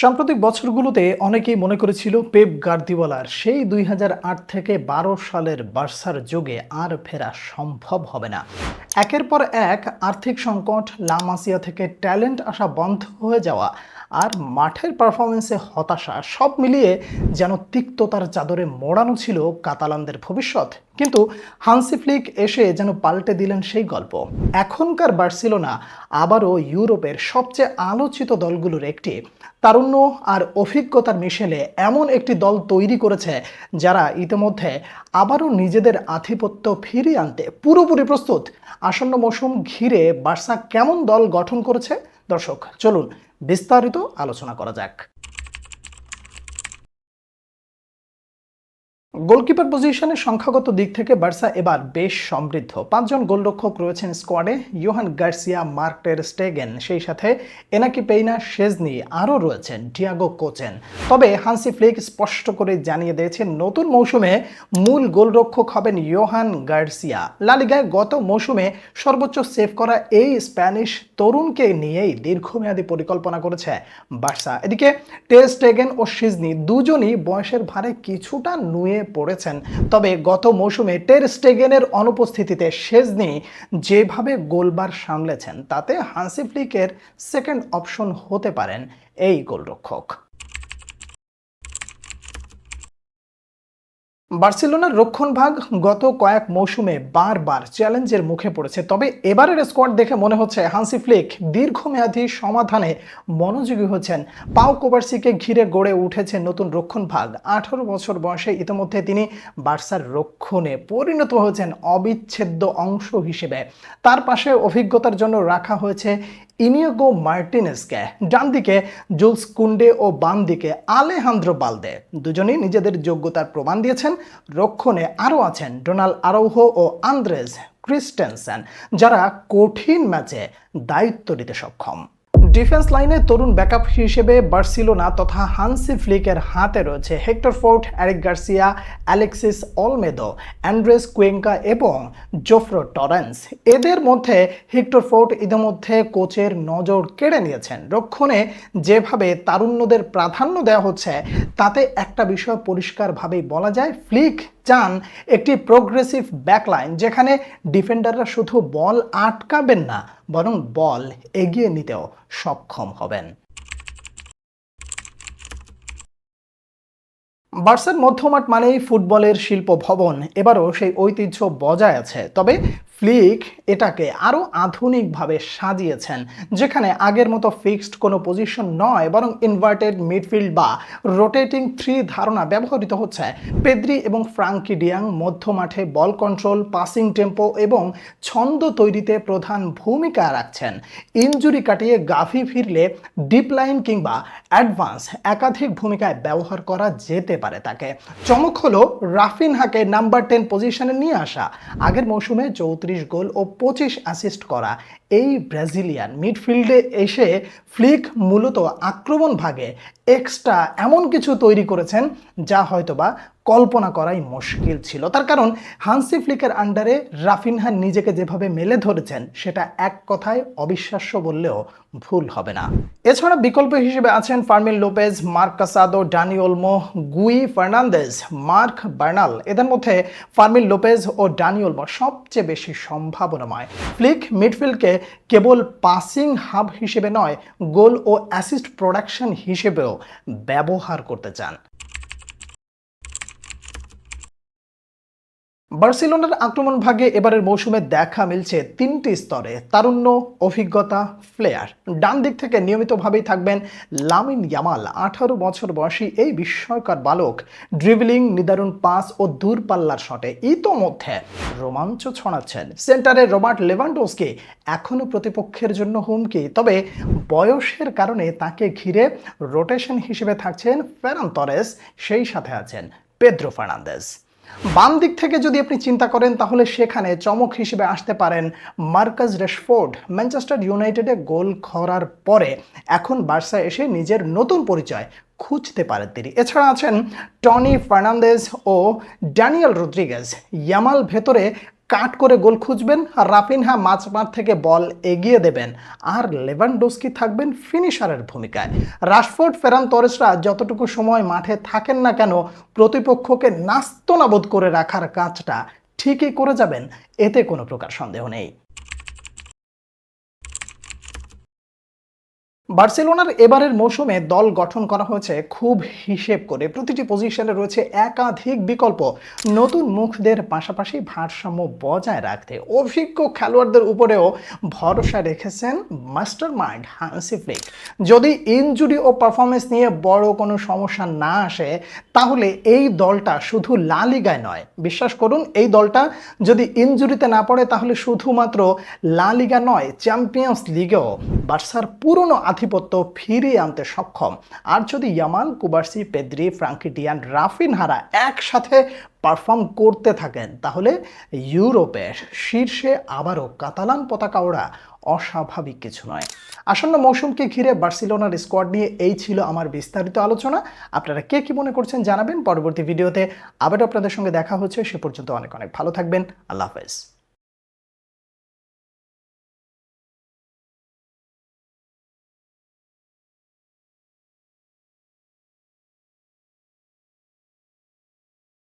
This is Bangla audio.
সাম্প্রতিক বছরগুলোতে অনেকেই মনে করেছিল পেপ গার্দিওয়ালার সেই দুই হাজার আট থেকে বারো সালের বার্সার যোগে আর ফেরা সম্ভব হবে না। একের পর এক আর্থিক সংকট, লামাসিয়া থেকে ট্যালেন্ট আসা বন্ধ হয়ে যাওয়া আর মাঠের পারফরমেন্সে হতাশা সব মিলিয়ে যেন তিক্ততার চাদরে মোড়ানো ছিল কাতালানদের ভবিষ্যৎ। কিন্তু হানসি ফ্লিক এসে যেন পাল্টে দিলেন সেই গল্প। এখনকার বার্সিলোনা আবারও ইউরোপের সবচেয়ে আলোচিত দলগুলোর একটি। তারুণ্য আর অভিজ্ঞতার মিশেলে এমন একটি দল তৈরি করেছে যারা ইতিমধ্যে আবারও নিজেদের আধিপত্য ফিরিয়ে আনতে পুরোপুরি প্রস্তুত। আসন্ন মৌসুম ঘিরে বার্সা কেমন দল গঠন করেছে? দর্শক, চলুন বিস্তারিত আলোচনা করা যাক। গোলকিপার পজিশনের সংখ্যাগত দিক থেকে বার্সা এবার বেশ সমৃদ্ধ। পাঁচজন গোলরক্ষক রয়েছেন স্কোয়াডে ইয়োহান গার্সিয়া, মার্ক স্টেগেন, সেই সাথে এনাকি পেইনা, শেজনি আরও রয়েছেন, ডিয়াগো কোচেন। তবে হানসি ফ্লিক স্পষ্ট করে জানিয়ে দিয়েছেন, নতুন মৌসুমে মূল গোলরক্ষক হবেন ইয়োহান গার্সিয়া। লালিগায় গত মৌসুমে সর্বোচ্চ সেভ করা এই স্প্যানিশ তরুণকে নিয়েই দীর্ঘমেয়াদী পরিকল্পনা করেছে বার্সা। এদিকে টেস্টেগেন ও সিজনি দুজনই বয়সের ভারে কিছুটা নুয়ে পড়েছেন। তবে গত মৌসুমে টের স্টেগেনের অনুপস্থিতিতে শেজনি যেভাবে গোলবার সামলেছেন, তাতে হান্সি ফ্লিকের সেকেন্ড অপশন হতে পারেন এই গোলরক্ষক। বার্সেলোনার রক্ষণভাগ গত কয়েক মৌসুমে বারবার চ্যালেঞ্জের মুখে পড়েছে। তবে এবারের স্কোয়াড দেখে মনে হচ্ছে হান্সি ফ্লিক দীর্ঘমেয়াদী সমাধানে মনোযোগী হচ্ছেন। পাও কোবার্সিকে ঘিরে গড়ে উঠেছে নতুন রক্ষণভাগ আঠারো বছর বয়সে ইতিমধ্যে তিনি বার্সার রক্ষণে পরিণত হয়েছেন অবিচ্ছেদ্য অংশ হিসেবে। তার পাশে অভিজ্ঞতার জন্য রাখা হয়েছে ইনিয়োগো মার্টিনেসকে ডান দিকে জুলস কুন্ডে ও বাম দিকে আলেহান্দ্র বালদে। দুজনেই নিজেদের যোগ্যতার প্রমাণ দিয়েছেন। রক্ষণে আরও আছেন ডোনাল্ড আরৌহ ও আন্দ্রেজ ক্রিস্টেনসেন, যারা কঠিন ম্যাচে দায়িত্ব নিতে সক্ষম। ডিফেন্স লাইনে তরুণ ব্যাকআপ হিসেবে বার্সিলোনা তথা হানসি ফ্লিকের হাতে রয়েছে Hector Fort Eric Garcia, Alexis Olmedo, Andres Cuenca এবং জোফ্রো টরেন্স। এদের মধ্যে হেক্টর ফোর্ট ইতিমধ্যে কোচের নজর কেড়ে নিয়েছেন। রক্ষণে যেভাবে তারুণ্যদের প্রাধান্য দেওয়া হচ্ছে, তাতে একটা বিষয় পরিষ্কারভাবেই বলা যায়, ফ্লিক চান একটি প্রোগ্রেসিভ ব্যাকলাইন যেখানে ডিফেন্ডাররা শুধু বল আটকাবেন না, বরং বল এগিয়ে নিতেও সক্ষম হবেন। বার্সার মধ্যমাঠ মানেই ফুটবলের শিল্প ভবন এবারও সেই ঐতিহ্য বজায় আছে। তবে ফ্লিক এটাকে আরও আধুনিকভাবে সাজিয়েছেন, যেখানে আগের মতো ফিক্সড কোনো পজিশন নয়, বরং ইনভার্টেড মিডফিল্ড বা রোটেটিং থ্রি ধারণা ব্যবহৃত হচ্ছে। পেদ্রি এবং ফ্রাঙ্কি ডিয়াং মধ্যমাঠে বল কন্ট্রোল, পাসিং টেম্পো এবং ছন্দ তৈরিতে প্রধান ভূমিকা রাখছেন। ইনজুরি কাটিয়ে গাফি ফিরলে ডিপ লাইন কিংবা অ্যাডভান্স একাধিক ভূমিকায় ব্যবহার করা যেতে পারে তাকে। চমক হলো রাফিনহাকে নাম্বার টেন পজিশনে নিয়ে আসা। আগের মৌসুমে চৌত্রিশ গোল ও পঁচিশ অ্যাসিস্ট করা এই ব্রাজিলিয়ান মিডফিল্ডে এসে ফ্লিক মূলত আক্রমণ ভাগে এক্সট্রা এমন কিছু তৈরি করেছেন যা হয়তোবা কল্পনা করাই মুশকিল ছিল। তার কারণ হানসি ফ্লিকের আন্ডারে রাফিনহা নিজেকে যেভাবে মেলে ধরেছেন, সেটা এক কথায় অবিশ্বাস্য বললেও ভুল হবে না। এছাড়া বিকল্প হিসেবে আছেন Fermin Lopez, Marc Casado, Dani Olmo, Gui Fernandez, Marc Bernal. এদের মধ্যে ফার্মিন লোপেজ ও ডানি ওলমো সবচেয়ে বেশি সম্ভাবনাময়। ফ্লিক মিডফিল্ডকে কেবল পাসিং হাব হিসেবে নয়, গোল ও অ্যাসিস্ট প্রোডাকশন হিসেবেও ব্যবহার করতে চান। বার্সেলোনার আক্রমণ ভাগে এবারের মৌসুমে দেখা মিলছে তিনটি স্তরে। তারুণ্য, অভিজ্ঞতা ফ্লেয়ার ডান দিক থেকে নিয়মিতভাবেই থাকবেন লামিন ইয়ামাল, আঠারো বছর বয়সী এই বিস্ময়কর বালক। ড্রিবলিং নিদারুণ পাস ও দূরপাল্লার শটে ইতোমধ্যে রোমাঞ্চ ছড়াচ্ছেন। সেন্টারে রবার্ট লেভান্ডোসকে এখনও প্রতিপক্ষের জন্য হুমকি, তবে বয়সের কারণে তাকে ঘিরে রোটেশন হিসেবে থাকছেন ফেরান তরেস, সেই সাথে আছেন পেদ্রো ফার্নান্দেজ। বাম দিক থেকে যদি আপনি চিন্তা করেন, তাহলে সেখানে চমক হিসেবে আসতে পারেন মার্কাস রেশফোর্ড। ম্যানচেস্টার ইউনাইটেডে গোল করার পরে এখন বার্সা এসে নিজের নতুন পরিচয় খুঁজতে পারেন তিনি। এছাড়া আছেন টনি ফার্নান্দেজ ও ড্যানিয়েল রুদ্রিগেজ ইয়ামাল ভেতরে কাট করে গোল খুঁজবেন আর রাফিনহা মাঝমাঠ থেকে বল এগিয়ে দেবেন। আর লেভানডোস্কি থাকবেন ফিনিশারের ভূমিকায়। রাশফোর্ড, ফেরান তরেসরা যতটুকু সময় মাঠে থাকেন না কেন, প্রতিপক্ষকে নাস্তনাবোধ করে রাখার কাজটা ঠিকই করে যাবেন, এতে কোনো প্রকার সন্দেহ নেই। বার্সেলোনার এবারের মৌসুমে দল গঠন করা হয়েছে খুব হিসেব করে। প্রতিটি পজিশনে রয়েছে একাধিক বিকল্প। নতুন মুখদের পাশাপাশি ভারসাম্য বজায় রাখতে অভিজ্ঞ খেলোয়াড়দের উপরেও ভরসা রেখেছেন মাস্টার মাইন্ড হান্সি ফ্লিক। যদি ইনজুরি ও পারফরমেন্স নিয়ে বড় কোনো সমস্যা না আসে, তাহলে এই দলটা শুধু লা লিগায় নয়। বিশ্বাস করুন, এই দলটা যদি ইনজুরিতে না পড়ে, তাহলে শুধুমাত্র লা লিগা নয়, চ্যাম্পিয়ন্স লিগেও। বার্সার পুরনো আধিপত্য ফিরিয়ে আনতে সক্ষম। আর যদি ইয়ামাল কুবার্সি, পেদ্রি, ফ্রাঙ্কিটিয়ান, রাফিনহারা একসাথে পারফর্ম করতে থাকেন, তাহলে ইউরোপের শীর্ষে আবারও কাতালান পতাকা ওড়া অস্বাভাবিক কিছু নয়। আসন্ন মৌসুমকে ঘিরে বার্সিলোনার স্কোয়াড নিয়ে এই ছিল আমার বিস্তারিত আলোচনা। আপনারা কে কি মনে করছেন জানাবেন। পরবর্তী ভিডিওতে আবার আপনাদের সঙ্গে দেখা হচ্ছে। সে পর্যন্ত অনেক অনেক ভালো থাকবেন। আল্লাহ হাফেজ।